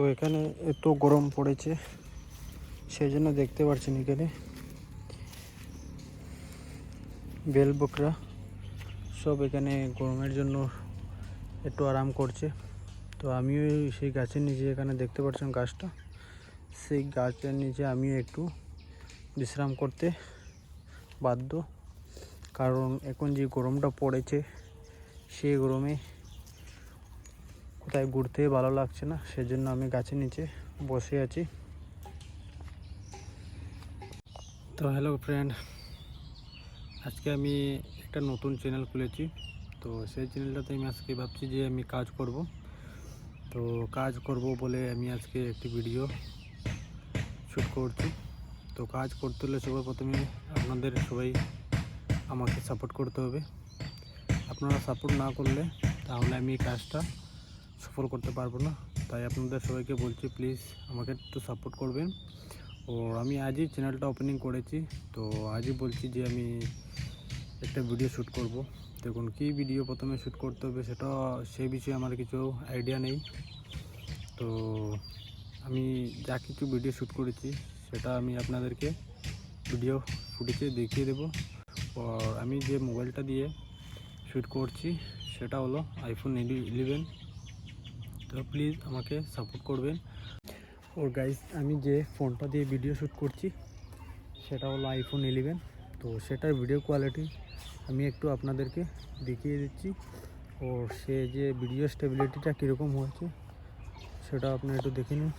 তো এখানে এত গরম পড়েছে সেই জন্য দেখতে পাচ্ছেন এখানে। বেল বকরা সব এখানে গরমের জন্য একটু আরাম করছে। তো আমিও সেই গাছের নিচে এখানে দেখতে পাচ্ছেন গাছটা, সেই গাছের নিচে আমিও একটু বিশ্রাম করতে বাধ্য। কারণ এখন যে গরমটা পড়েছে সেই গরমে কোথায় ঘুরতে ভালো লাগছে না, সেজন্য আমি গাছের নিচে বসে আছি। তো হ্যালো ফ্রেন্ড আজকে আমি একটা নতুন চ্যানেল খুলেছি। তো সেই চ্যানেলটাতে আমি আজকে ভাবছি যে আমি কাজ করব। তো কাজ করব বলে আমি আজকে একটি ভিডিও শ্যুট করছি। তো কাজ করতে হলে সবার প্রথমে আপনাদের সবাই আমাকে সাপোর্ট করতে হবে। আপনারা সাপোর্ট না করলে তাহলে আমি কাজটা সফল করতে পারব না। তাই আপনাদের সবাইকে বলছি প্লিজ আমাকে একটু সাপোর্ট করবেন। ও আমি আজই চ্যানেলটা ওপেনিং করেছি। তো আজই বলছি যে আমি একটা ভিডিও শ্যুট করব। দেখুন, কী ভিডিও প্রথমে শ্যুট করতে হবে সেটা, সে বিষয়ে আমার কিছু আইডিয়া নেই। তো আমি যা কিছু ভিডিও শ্যুট করেছি, সেটা আমি আপনাদেরকে ভিডিও ফুটেজে দেখিয়ে দেবো। আর আমি যে মোবাইলটা দিয়ে শ্যুট করছি, সেটা হলো আইফোন ইলেভেন তো প্লিজ আমাকে সাপোর্ট করবেন। ওর গাইজ আমি যে ফোনটা দিয়ে ভিডিও শ্যুট করছি, সেটা হলো আইফোন ইলেভেন তো সেটার ভিডিও কোয়ালিটি আমি একটু আপনাদেরকে দেখিয়ে দিচ্ছি। ও সে যে ভিডিও স্টেবিলিটিটা কীরকম হয়েছে, সেটা আপনি একটু দেখে নিন।